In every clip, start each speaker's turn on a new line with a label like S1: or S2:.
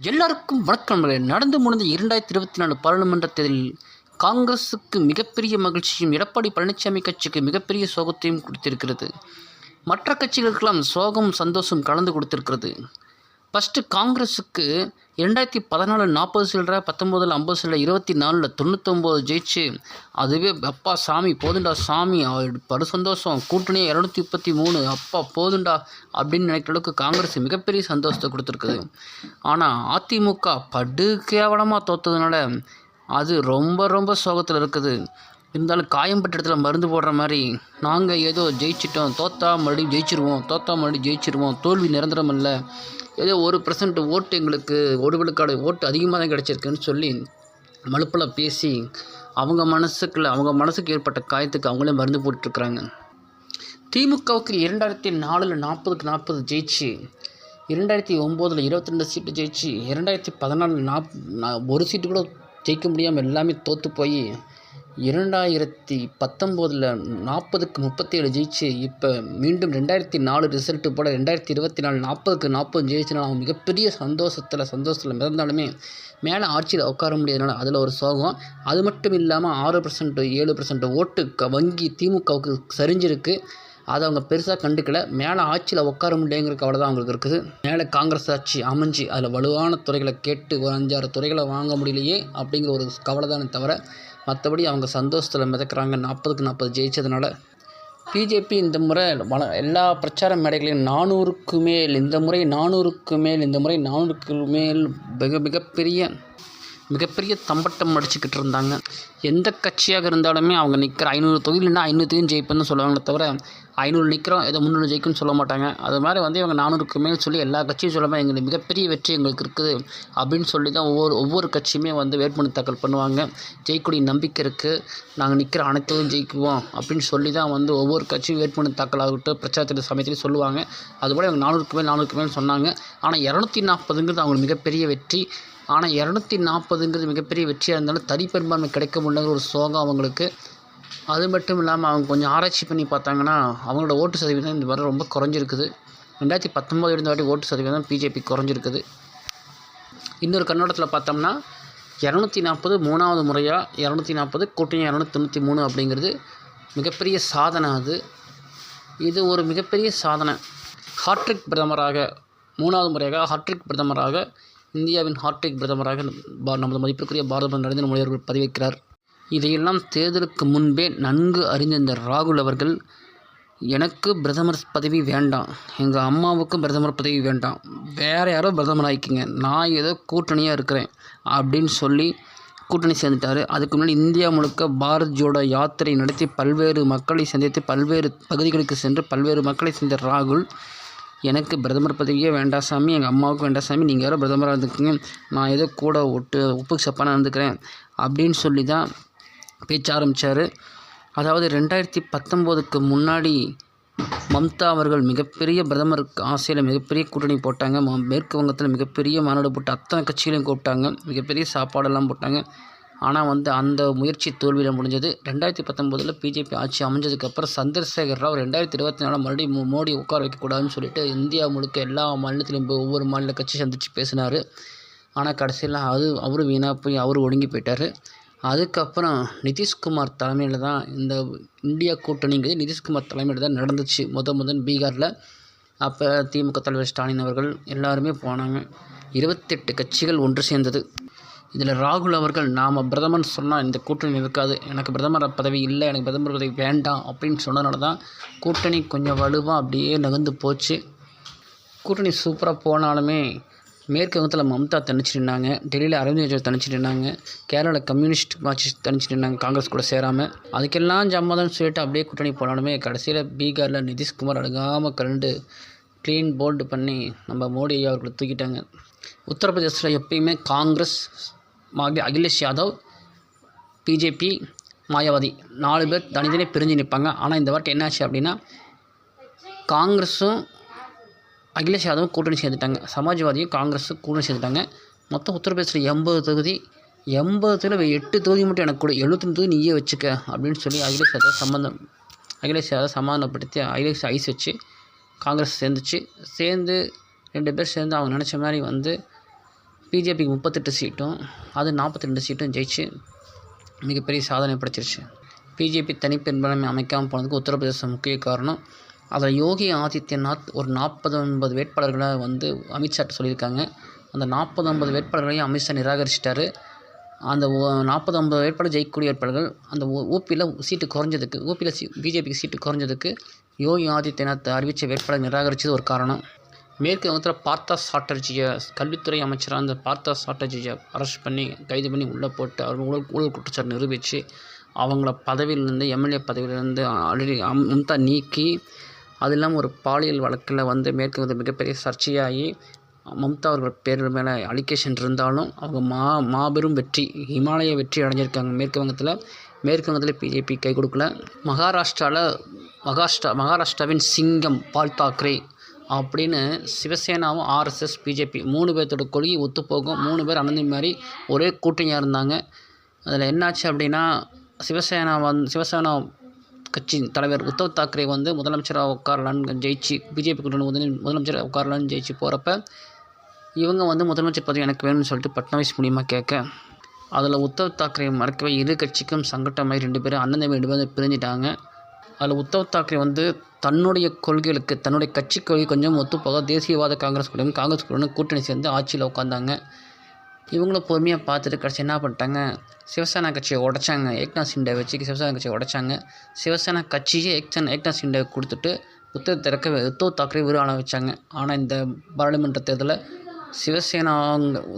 S1: எல்லாருக்கும் வணக்கம் நண்பர்களே. நடந்து முடிந்த இரண்டாயிரத்தி இருபத்தி நாலு பாராளுமன்ற தேர்தலில் காங்கிரசுக்கு மிகப்பெரிய மகிழ்ச்சியும் எடப்பாடி பழனிசாமி கட்சிக்கு மிகப்பெரிய சோகத்தையும் கொடுத்திருக்கிறது மற்ற கட்சிகளுக்கெல்லாம் சோகம் சந்தோஷம் கலந்து கொடுத்திருக்கிறது ஃபஸ்ட்டு காங்கிரஸுக்கு இரண்டாயிரத்தி பதினாலு நாற்பது சில்லற பத்தொம்போதில் ஐம்பது சில்லற இருபத்தி நாலில் தொண்ணூத்தொம்பது ஜெயிச்சு அதுவே அப்பா சாமி போதுண்டா சாமி படு சந்தோஷம் கூட்டணியே இரநூத்தி முப்பத்தி மூணு அப்பா போதுண்டா அப்படின்னு நினைக்கிற அளவுக்கு காங்கிரஸ் மிகப்பெரிய சந்தோஷத்தை கொடுத்துருக்குது. ஆனால் அதிமுக படு கேவலமாக தோத்ததுனால அது ரொம்ப ரொம்ப சோகத்தில் இருக்குது. இருந்தாலும் காயம்பட்ட இடத்துல மருந்து போடுற மாதிரி நாங்கள் ஏதோ ஜெயிச்சிட்டோம் தோத்தா மறுபடியும் ஜெயிச்சிருவோம் தோத்தா மறுபடியும் ஜெயிச்சிருவோம் தோல்வி நிரந்தரம் இல்லை ஏதோ ஒரு பர்சன்ட் ஓட்டு எங்களுக்கு ஒரு விழுக்காடு ஓட்டு அதிகமாக தான் கிடச்சிருக்குன்னு சொல்லி மலுப்பில் பேசி அவங்க மனசுக்குள்ள அவங்க மனசுக்கு ஏற்பட்ட காயத்துக்கு அவங்களே மருந்து போட்டுருக்குறாங்க திமுகவுக்கு இரண்டாயிரத்தி நாலில் நாற்பதுக்கு நாற்பது ஜெயிச்சு இரண்டாயிரத்தி ஒம்போதில் இருபத்தி ரெண்டு சீட்டு ஜெயிச்சு இரண்டாயிரத்தி பதினாலில் நாப் ஒரு சீட்டு கூட ஜெயிக்க முடியாமல் எல்லாமே தோற்று போய் இரண்டாயிரத்தி பத்தொம்போதில் நாற்பதுக்கு முப்பத்தேழு ஜெயிச்சு இப்போ மீண்டும் ரெண்டாயிரத்தி நாலு ரிசல்ட்டு போட ரெண்டாயிரத்தி இருபத்தி நாலு நாற்பதுக்கு நாற்பது ஜெயிச்சுனா அவங்க மிகப்பெரிய சந்தோஷத்தில் சந்தோஷத்தில் மிதந்தாலுமே மேலே ஆட்சியில் உட்கார முடியாதனால அதில் ஒரு சோகம். அது மட்டும் இல்லாமல் ஆறு பர்சன்ட் ஏழு பர்சன்ட் ஓட்டு க- வங்கி திமுகவுக்கு சரிஞ்சிருக்கு. அதை அவங்க பெருசாக கண்டுக்கல. மேலே ஆட்சியில் உட்கார முடியங்கிற கவலை தான் அவங்களுக்கு இருக்குது. மேலே காங்கிரஸ் ஆட்சி அமைஞ்சு அதில் வலுவான துறைகளை கேட்டு ஒரு அஞ்சாறு துறைகளை வாங்க முடியலையே அப்படிங்கிற ஒரு கவலை தானே தவிர மற்றபடி அவங்க சந்தோஷத்தில் மிதக்கிறாங்க. நாற்பதுக்கு நாற்பது ஜெயிச்சதுனால பிஜேபி இந்த முறை வள எல்லா பிரச்சார மேடைகளையும் நானூறுக்கு மேல் இந்த முறை நானூறுக்கு மேல் இந்த முறை நானூறுக்கு மேல் மிக மிகப்பெரிய மிகப்பெரிய தம்பட்டம் அடிச்சுக்கிட்டு இருந்தாங்க. எந்த கட்சியாக இருந்தாலுமே அவங்க நிற்கிற ஐநூறு தொகுதியில்னா ஐநூறு தொகுதியும் ஜெயிப்பேன்னு சொல்லுவாங்களே தவிர ஐநூறு நிற்கிறோம் ஏதோ முந்நூறு ஜெயிக்கும்னு சொல்ல மாட்டாங்க. அது மாதிரி வந்து இவங்க நானூறுக்கு மேல் சொல்லி எல்லா கட்சியும் சொல்லாமல் எங்களுக்கு மிகப்பெரிய வெற்றி எங்களுக்கு இருக்குது அப்படின்னு சொல்லி தான் ஒவ்வொரு ஒவ்வொரு கட்சியுமே வந்து வேட்புமனு தாக்கல் பண்ணுவாங்க. ஜெயிக்கூடிய நம்பிக்கை இருக்குது நாங்கள் நிற்கிற அனைத்தையும் ஜெயிக்குவோம் அப்படின்னு சொல்லி தான் வந்து ஒவ்வொரு கட்சியும் வேட்புமனு தாக்கல் ஆகட்டும் பிரச்சாரத்தில் சமயத்திலையும் சொல்லுவாங்க. அதுபோல் இவங்க நானூறுக்கு மேல் நானூறுக்கு மேல் சொன்னாங்க. ஆனால் இரநூத்தி நாற்பதுங்கிறது அவங்களுக்கு மிகப்பெரிய வெற்றி. ஆனால் இரநூத்தி நாற்பதுங்கிறது மிகப்பெரிய வெற்றியாக இருந்தாலும் தனிப்பெரும்பான்மை கிடைக்க முடியலங்கிற ஒரு சோகம் அவங்களுக்கு. அது மட்டும் இல்லாமல் அவங்க கொஞ்சம் ஆராய்ச்சி பண்ணி பார்த்தாங்கன்னா அவங்களோட ஓட்டு சதவீதம் இந்த மாதிரி ரொம்ப குறைஞ்சிருக்குது. ரெண்டாயிரத்தி பத்தொம்போது இருந்த வாட்டி ஓட்டு சதவீதம் பிஜேபி குறைஞ்சிருக்குது. இன்னொரு கண்ணோட்டத்தில் பார்த்தோம்னா இரநூத்தி நாற்பது மூணாவது முறையாக இரநூத்தி நாற்பது கூட்டணி இரநூத்தி தொண்ணூற்றி மூணு அப்படிங்கிறது மிகப்பெரிய சாதனை அது. இது ஒரு மிகப்பெரிய சாதனை. ஹாட்ரிக் பிரதமராக மூணாவது முறையாக ஹாட்ரிக் பிரதமராக இந்தியாவின் ஹாட்ரிக் பிரதமராக நமது மதிப்பிற்குரிய பாரத நரேந்திர மோடி அவர்கள் பதவியேற்கிறார். இதையெல்லாம் தேர்தலுக்கு முன்பே நன்கு அறிந்த இந்த ராகுல் அவர்கள் எனக்கு பிரதமர் பதவி வேண்டாம். எங்கள் அம்மாவுக்கு பிரதமர் பதவி வேண்டாம். வேறு யாரோ பிரதமர் ஆகிக்கிங்க நான் ஏதோ கூட்டணியாக இருக்கிறேன். அப்படின்னு சொல்லி கூட்டணி சேர்ந்துட்டார். அதுக்கு முன்னாடி இந்தியா முழுக்க பாரத் ஜோடோ யாத்திரை நடத்தி பல்வேறு மக்களை சந்தித்து பல்வேறு பகுதிகளுக்கு சென்று பல்வேறு மக்களை சேர்ந்த ராகுல் எனக்கு பிரதமர் பதவியே வேண்டாம் சாமி எங்கள் அம்மாவுக்கு வேண்டாம் சாமி நீங்கள் யாரோ பிரதமராக இருந்துக்குங்க நான் ஏதோ கூட ஒட்டு உப்புக்கு சப்பான இருந்துக்கிறேன் அப்படின்னு சொல்லி தான் பேச்ச ஆரம்பித்தார் அதாவது ரெண்டாயிரத்தி பத்தொம்போதுக்கு முன்னாடி மம்தா அவர்கள் மிகப்பெரிய பிரதமருக்கு ஆசையில் மிகப்பெரிய கூட்டணி போட்டாங்க. ம- மேற்கு வங்கத்தில் மிகப்பெரிய மாநாடு போட்டு அத்தனை கட்சிகளையும் கூப்பிட்டாங்க. மிகப்பெரிய சாப்பாடெல்லாம் போட்டாங்க. ஆனால் வந்து அந்த முயற்சி தோல்வியில் முடிஞ்சது. ரெண்டாயிரத்தி பத்தொம்போதில் பிஜேபி ஆட்சி அமைஞ்சதுக்கப்புறம் சந்திரசேகர் ராவ் ரெண்டாயிரத்தி இருபத்தி நாலு மறுபடியும் மோடி உட்கார வைக்கக்கூடாதுன்னு சொல்லிட்டு இந்தியா முழுக்க எல்லா மாநிலத்திலையும் போய் ஒவ்வொரு மாநில கட்சி சந்தித்து பேசினார். ஆனால் கடைசியில் அது அவரும் வீணாக போய் அவர் ஒடுங்கி போயிட்டார். அதுக்கப்புறம் நிதிஷ்குமார் தலைமையில் தான் இந்த இந்தியா கூட்டணிங்கிறது நிதிஷ்குமார் தலைமையில் தான் நடந்துச்சு. முத முதன் பீகாரில். அப்போ திமுக தலைவர் ஸ்டாலின் அவர்கள் எல்லாருமே போனாங்க. இருபத்தெட்டு கட்சிகள் ஒன்று சேர்ந்தது. இதில் ராகுல் அவர்கள் நாம் பிரதமர்னு சொன்னால் இந்த கூட்டணி இருக்காது. எனக்கு பிரதமர் பதவி இல்லை எனக்கு பிரதமர் பதவி வேண்டாம் அப்படின்னு சொன்னதுனால தான் கூட்டணி கொஞ்சம் வலுவாக அப்படியே நகர்ந்து போச்சு. கூட்டணி சூப்பராக போனாலுமே மேற்கு வங்கத்தில் மம்தா தனிச்சு நின்னாங்க டெல்லியில் அரவிந்த் கெஜ்ரிவால் தனிச்சு நின்னாங்க கேரளாவில் கம்யூனிஸ்ட் மார்க்சிஸ்ட் தனிச்சு நின்னாங்க காங்கிரஸ் கூட சேராமல் அதுக்கெல்லாம் ஜம்மதான்னு சொல்லிட்டு அப்படியே கூட்டணி போனாலுமே கடைசியில் பீகாரில் நிதிஷ்குமார் அழுகாமல் கரண்டு க்ளீன் போல்டு பண்ணி நம்ம மோடி ஐயா அவர்களை தூக்கிட்டாங்க. உத்தரப்பிரதேசத்தில் எப்பயுமே காங்கிரஸ் மாகி அகிலேஷ் யாதவ் பிஜேபி மாயாவதி. நாலு பேர் தனித்தனி பிரிஞ்சு நிற்பாங்க. ஆனால் இந்த வாட்டி என்னாச்சு அப்படின்னா காங்கிரஸும் அகிலேஷ் யாதவும் கூட்டணி சேர்ந்துட்டாங்க. சமாஜ்வாதியும் காங்கிரஸும் கூட்டணி சேர்ந்துட்டாங்க. மொத்தம் உத்தரப்பிரதேசத்தில் எண்பது தொகுதி. எண்பது தொகுதியில் எட்டு தொகுதி மட்டும் எனக்கு கூட. எழுபத்தஞ்சு தொகுதி நீயே வச்சுக்க அப்படின்னு சொல்லி அகிலேஷ் யாதவ் சம்மந்தம் அகிலேஷ் யாதவ் சமாதானப்படுத்தி அகிலேஷ் ஐஸ் வச்சு காங்கிரஸ் சேர்ந்துச்சு. சேர்ந்து ரெண்டு பேர் சேர்ந்து அவங்க நினச்ச மாதிரி வந்து பிஜேபிக்கு முப்பத்தெட்டு சீட்டும் அது நாற்பத்தி ரெண்டு சீட்டும் ஜெயிச்சு மிகப்பெரிய சாதனை படைச்சிருச்சு. பிஜேபி தனிப்பெரும்பான்மை அமைக்காமல் போனதுக்கு உத்தரப்பிரதேசம் முக்கிய காரணம் அதில் யோகி ஆதித்யநாத் ஒரு நாற்பது ஒன்பது வேட்பாளர்களை வந்து அமித்ஷாட்ட சொல்லியிருக்காங்க. அந்த நாற்பது ஐம்பது வேட்பாளர்களையும் அமித்ஷா நிராகரிச்சிட்டாரு. அந்த நாற்பது ஐம்பது வேட்பாளர் ஜெயிக்கக்கூடிய வேட்பாளர்கள் அந்த ஊபியில் சீட்டு குறைஞ்சதுக்கு ஊபியில் சி பிஜேபிக்கு சீட்டு குறைஞ்சதுக்கு யோகி ஆதித்யநாத் அறிவித்த வேட்பாளர் நிராகரித்தது ஒரு காரணம். மேற்கு வங்கத்தில் பார்த்தா சாட்டர்ஜியை கல்வித்துறை அமைச்சராக அந்த பார்த்தா சாட்டர்ஜியை அரெஸ்ட் பண்ணி கைது பண்ணி உள்ளே போட்டு அவர் ஊழல் ஊழல் குற்றச்சாட்டு நிரூபித்து அவங்கள பதவியிலேருந்து எம்எல்ஏ பதவியிலேருந்து ஆல்ரெடி அம் நீக்கி அது இல்லாமல் ஒரு பாலியல் வழக்கில் வந்து மேற்கு வங்கத்தில் மிகப்பெரிய சர்ச்சையாகி மம்தா அவர்கள் பேர் மேலே அலிகேஷன் இருந்தாலும் அவங்க மா மாபெரும் வெற்றி இமாலய வெற்றி அடைஞ்சிருக்காங்க. மேற்கு வங்கத்தில் மேற்கு வங்கத்தில் பிஜேபி கை கொடுக்கல. மகாராஷ்டிராவில் மகாராஷ்டிரா மகாராஷ்டிராவின் சிங்கம் பால் தாக்கரே அப்படின்னு சிவசேனாவும் ஆர்எஸ்எஸ் பிஜேபி மூணு பேர்த்தோட கொள்கை ஒத்துப்போகும். மூணு பேர் அனந்தி மாதிரி ஒரே கூட்டணியாக இருந்தாங்க. அதில் என்னாச்சு அப்படின்னா சிவசேனா வந்து சிவசேனா கட்சி தலைவர் உத்தவ் தாக்கரே வந்து முதலமைச்சராக உட்காரலான்னு ஜெயிச்சு பிஜேபி கூட்டணி முதல் முதலமைச்சராக உட்காரலான்னு ஜெயிச்சு போகிறப்ப இவங்க வந்து முதலமைச்சர் பதவி எனக்கு வேணும்னு சொல்லிட்டு பட்னாவிஸ் மூலியமாக கேட்க அதில் உத்தவ் தாக்கரே மறக்கவே இரு கட்சிக்கும் சங்கட்டமாகி ரெண்டு பேரும் அண்ணன் தம்பி ரெண்டு பேரும் பிரிஞ்சிட்டாங்க. அதில் உத்தவ் தாக்கரே வந்து தன்னுடைய கொள்கைகளுக்கு தன்னுடைய கட்சி கொள்கை கொஞ்சம் ஒத்துப்போக தேசியவாத காங்கிரஸ் கூட காங்கிரஸ் கூட கூட்டணி சேர்ந்து ஆட்சியில் உட்காந்தாங்க இவங்களும் பொறுமையாக பார்த்துட்டு கடைசி என்ன பண்ணிட்டாங்க? சிவசேனா கட்சியை உடைச்சாங்க. ஏக்நாத் சிண்டே வச்சு சிவசேனா கட்சியை உடைச்சாங்க. சிவசேனா கட்சியே ஏக்சன் ஏக்நாத் சிண்டே கொடுத்துட்டு உத்தவ் திறக்க உத்தவ் தாக்கரே விருதான வச்சாங்க. ஆனால் இந்த பாராளுமன்ற தேர்தலில் சிவசேனா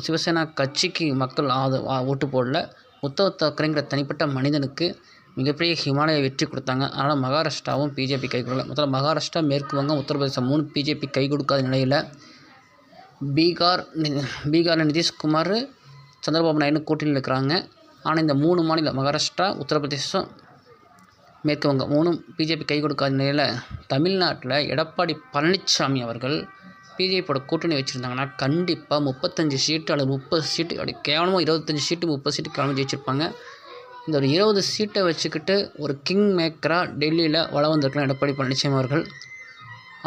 S1: சிவசேனா கட்சிக்கு மக்கள் ஆத ஓட்டு போடல. உத்தவ் தாக்கரேங்கிற தனிப்பட்ட மனிதனுக்கு மிகப்பெரிய ஹிமாலய வெற்றி கொடுத்தாங்க. அதனால் மகாராஷ்டிராவும் பிஜேபி கை கொடுக்கல. மொத்தம் மகாராஷ்டிரா மேற்கு வங்கம் உத்தரப்பிரதேசம் மூணு பிஜேபி கை கொடுக்காத நிலையில் பீகார் பீகாரில் நிதிஷ்குமார் சந்திரபாபு நாயுடு கூட்டணியில் இருக்கிறாங்க. ஆனால் இந்த மூணு மாநிலம் மகாராஷ்டிரா உத்தரப்பிரதேசம் மேற்கு வங்கம் மூணும் பிஜேபி கை கொடுக்காத நிலையில் தமிழ்நாட்டில் எடப்பாடி பழனிசாமி அவர்கள் பிஜேபியோட கூட்டணி வச்சுருந்தாங்கன்னா கண்டிப்பாக முப்பத்தஞ்சு சீட்டு அல்லது முப்பது சீட்டு அப்படி கேவலமாக இருபத்தஞ்சி சீட்டு முப்பது சீட்டு கிளம்பி ஜெயிச்சிருப்பாங்க. இந்த ஒரு இருபது சீட்டை வச்சுக்கிட்டு ஒரு கிங் மேக்கராக டெல்லியில் வள வந்திருக்கலாம் எடப்பாடி பழனிசாமி அவர்கள்.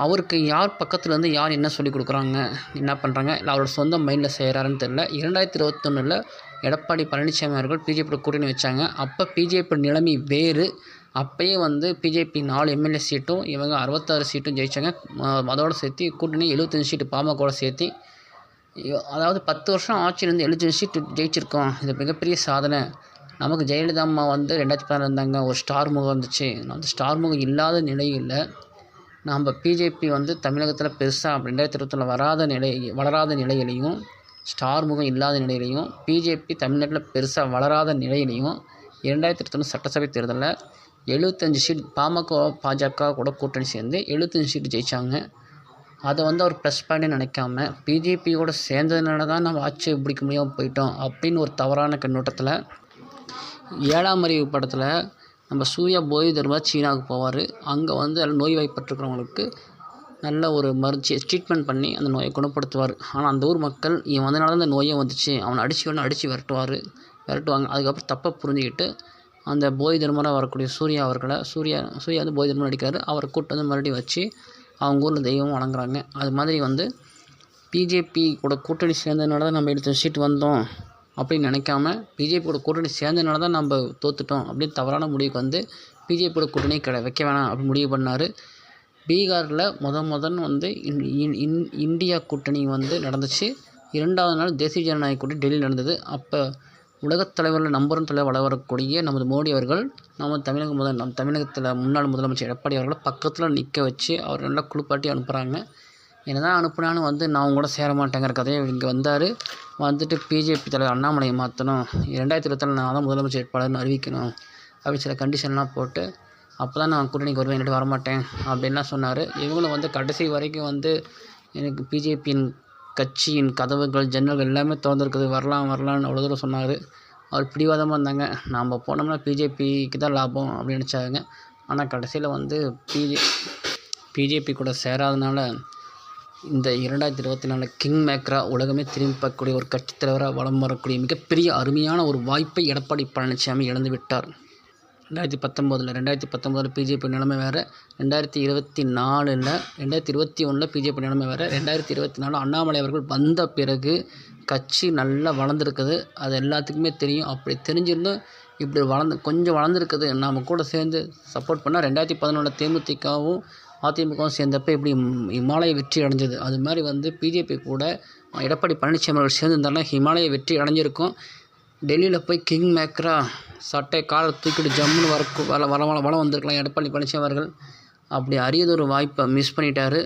S1: அவருக்கு யார் பக்கத்துலேருந்து யார் என்ன சொல்லி கொடுக்குறாங்க என்ன பண்ணுறாங்க இல்லை அவரோட சொந்த மைண்டில் செய்கிறாருன்னு தெரில இரண்டாயிரத்தி இருபத்தொன்னில் எடப்பாடி பழனிசாமி அவர்கள் பிஜேபியோட கூட்டணி வச்சாங்க. அப்போ பிஜேபி நிலைமை வேறு. அப்பயே வந்து பிஜேபி நாலு எம்எல்ஏ சீட்டும் இவங்க அறுபத்தாறு சீட்டும் ஜெயித்தாங்க அதோடு சேர்த்து கூட்டணி எழுபத்தஞ்சு சீட்டு பாமகோட சேர்த்து அதாவது பத்து வருஷம் ஆட்சியிலேருந்து எழுபத்தஞ்சு சீட்டு ஜெயிச்சிருக்கோம். இது மிகப்பெரிய சாதனை. நமக்கு ஜெயலலிதா அம்மா வந்து ரெண்டாயிரத்தி பதினாறு இருந்தாங்க ஒரு ஸ்டார் முகம் வந்துச்சு. அந்த ஸ்டார் முகம் இல்லாத நிலையில் நம்ம பிஜேபி வந்து தமிழகத்தில் பெருசாக ரெண்டாயிரத்தி இருபத்தொன்னில் வராத நிலை வளராத நிலையிலையும் ஸ்டார் முகம் இல்லாத நிலையிலையும் பிஜேபி தமிழ்நாட்டில் பெருசாக வளராத நிலையிலையும் இரண்டாயிரத்தி இருபத்தொன்று சட்டசபை தேர்தலில் எழுபத்தஞ்சு சீட் பாமக பாஜக கூட கூட்டணி சேர்ந்து எழுபத்தஞ்சு சீட்டு ஜெயித்தாங்க அதை வந்து அவர் ப்ளஸ் பாயிண்ட்னு நினைக்காம பிஜேபியோட சேர்ந்ததுனால தான் நம்ம ஆட்சியை பிடிக்க முடியாமல் போயிட்டோம் அப்படின்னு ஒரு தவறான கண்ணோட்டத்தில் ஏழாம் அறிவு படத்தில் நம்ம சூர்யா போதி தர்மா சீனாவுக்கு போவார். அங்கே வந்து எல்லாம் நோய் வாய்ப்பட்டிருக்கிறவங்களுக்கு நல்ல ஒரு மருந்து ட்ரீட்மெண்ட் பண்ணி அந்த நோயை குணப்படுத்துவார். ஆனால் அந்த ஊர் மக்கள் இவன் வந்தனால தான் இந்த நோயே வந்துச்சு. அவனை அடித்து வேணும் அடித்து விரட்டுவார். விரட்டுவாங்க. அதுக்கப்புறம் தப்பை புரிஞ்சுக்கிட்டு அந்த போதி தர்மராக வரக்கூடிய சூர்யா அவர்களை சூர்யா சூர்யா வந்து போதி தர்மம் நடிக்கிறாரு. அவரை கூப்பிட்டு வந்து மறுபடியும் வச்சு அவங்க ஊரில் தெய்வம் வணங்குறாங்க. அது மாதிரி வந்து பிஜேபி கூட கூட்டணி சேர்ந்ததுனால தான் நம்ம எடுத்த சீட்டு வந்தோம். அப்படின்னு நினைக்காம பிஜேபியோட கூட்டணி சேர்ந்தனால தான் நம்ம தோத்துட்டோம் அப்படின்னு தவறான முடிவுக்கு வந்து பிஜேபியோட கூட்டணி கிட வைக்க வேணாம் அப்படின்னு முடிவு பண்ணார். பீகாரில் முத முதன் வந்து இந்தியா கூட்டணி வந்து நடந்துச்சு. இரண்டாவது நாள் தேசிய ஜனநாயக கூட்டணி டெல்லியில் நடந்தது. அப்போ உலகத் தலைவரில் நம்பர் ஒன் தலைவர் வளரக்கூடிய வரக்கூடிய நமது மோடி அவர்கள் நம்ம தமிழக முதல் நம் தமிழகத்தில் முன்னாள் முதலமைச்சர் எடப்பாடி அவர்களை பக்கத்தில் நிற்க வச்சு அவர் நல்லா குளிப்பாட்டி அனுப்புகிறாங்க என்ன தான் அனுப்புனாலும் வந்து நான் கூட சேர மாட்டேங்கிற கதையை இங்கே வந்தார். வந்துட்டு பிஜேபி தலைவர் அண்ணாமலையை மாற்றணும் ரெண்டாயிரத்தி இருபத்தாலு நான் தான் முதலமைச்சர் வேட்பாளர்னு அறிவிக்கணும். அப்படி சில கண்டிஷன்லாம் போட்டு அப்போ தான் நான் கூட்டணிக்கு வருவேன் இல்லாட்டி வரமாட்டேன் அப்படின்லாம் சொன்னார். இவங்களும் வந்து கடைசி வரைக்கும் வந்து எனக்கு பிஜேபியின் கட்சியின் கதவுகள் ஜன்னல்கள் எல்லாமே திறந்துருக்குது. வரலாம் வரலாம்னு அவ்வளோ தூரம் சொன்னார். அவர் பிடிவாதமாக இருந்தாங்க. நாம் போனோம்னா பிஜேபிக்கு தான் லாபம் அப்படின்னு நினச்சாங்க. ஆனால் கடைசியில் வந்து பிஜே பிஜேபி கூட சேராதனால இந்த இரண்டாயிரத்தி இருபத்தி நாலு கிங் மேக்கராக உலகமே திரும்பி பார்க்கக்கூடிய ஒரு கட்சித் தலைவராக வளம் வரக்கூடிய மிகப்பெரிய அருமையான ஒரு வாய்ப்பை எடப்பாடி பழனிசாமி இழந்து விட்டார். ரெண்டாயிரத்தி பத்தொம்போதில் ரெண்டாயிரத்தி பத்தொம்போதில் பிஜேபி நிலைமை வேறு. ரெண்டாயிரத்தி இருபத்தி நாலில் ரெண்டாயிரத்தி இருபத்தி ஒன்றில் பிஜேபி நிலைமை வேறு. ரெண்டாயிரத்தி இருபத்தி நாலு அண்ணாமலை அவர்கள் வந்த பிறகு கட்சி நல்லா வளர்ந்துருக்குது. அது எல்லாத்துக்குமே தெரியும். அப்படி தெரிஞ்சிருந்தும் இப்படி வளர்ந்து கொஞ்சம் வளர்ந்துருக்குது. நாம் கூட சேர்ந்து சப்போர்ட் பண்ணால் ரெண்டாயிரத்தி பதினொன்றில் தேமுதிகவும் அதிமுகவும் சேர்ந்தப்போ இப்படி இமாலய வெற்றி அடைஞ்சது. அது மாதிரி வந்து பிஜேபி கூட எடப்பாடி பழனிசாமி அவர்கள் சேர்ந்துருந்தாலும் ஹிமாலய வெற்றி அடைஞ்சிருக்கும். டெல்லியில் போய் கிங் மேக்கராக சட்டை காலை தூக்கிட்டு ஜம்முன்னு வரக்கு வர வர வள வளம் வந்திருக்கலாம் எடப்பாடி பழனிசாமி அவர்கள். அப்படி அரியதொரு வாய்ப்பை மிஸ் பண்ணிட்டார்.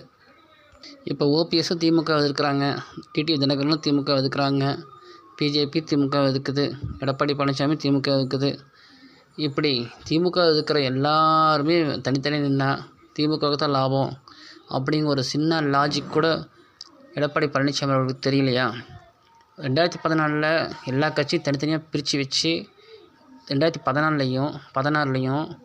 S1: இப்போ ஓபிஎஸ்ஸும் திமுக எதிர்க்கிறாங்க. டிடி தினகரனும் திமுக எதிர்க்கிறாங்க. பிஜேபி திமுக எதுக்குது எடப்பாடி பழனிசாமி திமுக எதுக்குது இப்படி திமுக இருக்கிற எல்லாருமே தனித்தனி நின்னா திமுகவுக்கு தான் லாபம் அப்படிங்கிற ஒரு சின்ன லாஜிக் கூட எடப்பாடி பழனிசாமி அவர்களுக்கு தெரியலையா? ரெண்டாயிரத்தி பதினாலில் எல்லா கட்சியும் தனித்தனியாக பிரித்து வச்சு ரெண்டாயிரத்தி பதினாலையும் பதினாறுலையும்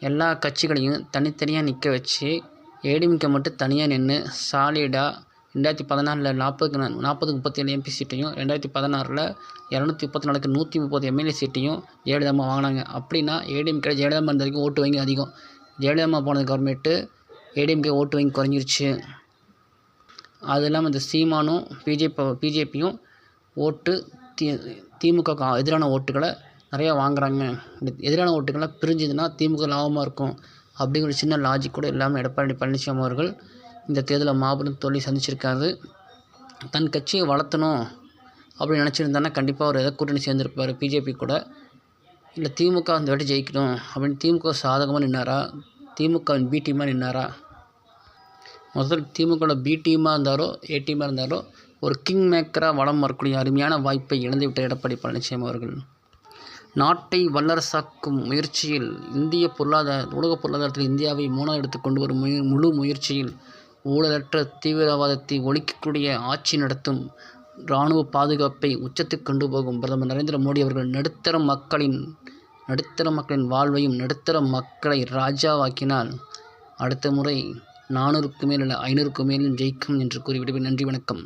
S1: எல்லா கட்சிகளையும் தனித்தனியாக நிற்க வச்சு ஏடிஎம்கே மட்டும் தனியாக நின்று சாலிடாக ரெண்டாயிரத்தி பதினாலில் நாற்பதுக்கு நா- நாற்பது முப்பத்தி ஏழு எம்பி சீட்டையும் ரெண்டாயிரத்தி பதினாறில் இரநூத்தி முப்பத்தி நாலுக்கு நூற்றி முப்பது எம்எல்ஏ சீட்டையும் ஜெயலலிதா வாங்கினாங்க. அப்படின்னா ஏடிஎம்கே ஜெயலலிதா இருந்த வரைக்கும் ஓட்டு வங்கி அதிகம். ஜெயலலிதா போனது கவர்மெண்ட்டு ஏடிஎம்கே ஓட்டு வங்கி குறைஞ்சிருச்சு. அது இல்லாமல் இந்த சீமானும் பிஜேபி பிஜேபியும் ஓட்டு தி திமுக எதிரான ஓட்டுகளை நிறையா வாங்குகிறாங்க எதிரான ஓட்டுகளை பிரிஞ்சுதுன்னா திமுக லாபமாக இருக்கும். அப்படிங்கிற ஒரு சின்ன லாஜிக் கூட இல்லாமல் எடப்பாடி பழனிசாமி அவர்கள் இந்த தேர்தலில் மாபெரும் தோல்வி சந்திச்சிருக்காரு. தன் கட்சியை வளர்த்தணும் அப்படின்னு நினச்சிருந்தானா கண்டிப்பாக அவர் எதை கூட்டணி சேர்ந்துருப்பார். பிஜேபி கூட இல்லை திமுக அந்த வாட்டி ஜெயிக்கணும் அப்படின்னு திமுக சாதகமாக நின்னாரா? திமுகவின் பி டீமாக நின்னாரா? முதல் திமுகவோட பி டீமாக இருந்தாரோ ஏ டீமாக இருந்தாரோ ஒரு கிங் மேக்கராக வளம் வரக்கூடிய அருமையான வாய்ப்பை இழந்துவிட்ட எடப்பாடி பழனிசாமி அவர்கள். நாட்டை வல்லரசாக்கும் முயற்சியில் இந்திய பொருளாதார உலக பொருளாதாரத்தில் இந்தியாவை மூணாவது எடுத்து கொண்டு வரும் முழு முயற்சியில் ஊழலற்ற தீவிரவாதத்தை ஒழிக்கக்கூடிய ஆட்சி நடத்தும் இராணுவ பாதுகாப்பை உச்சத்துக்கு கொண்டு போகும். பிரதமர் நரேந்திர மோடி அவர்கள் நடுத்தர மக்களின் நடுத்தர மக்களின் வாழ்வையும் நடுத்தர மக்களை ராஜாவாக்கினால் அடுத்த முறை நானூறுக்கு மேல் இல்லை ஐநூறுக்கு மேலும் ஜெயிக்கும் என்று கூறிவிடுவேன். நன்றி வணக்கம்.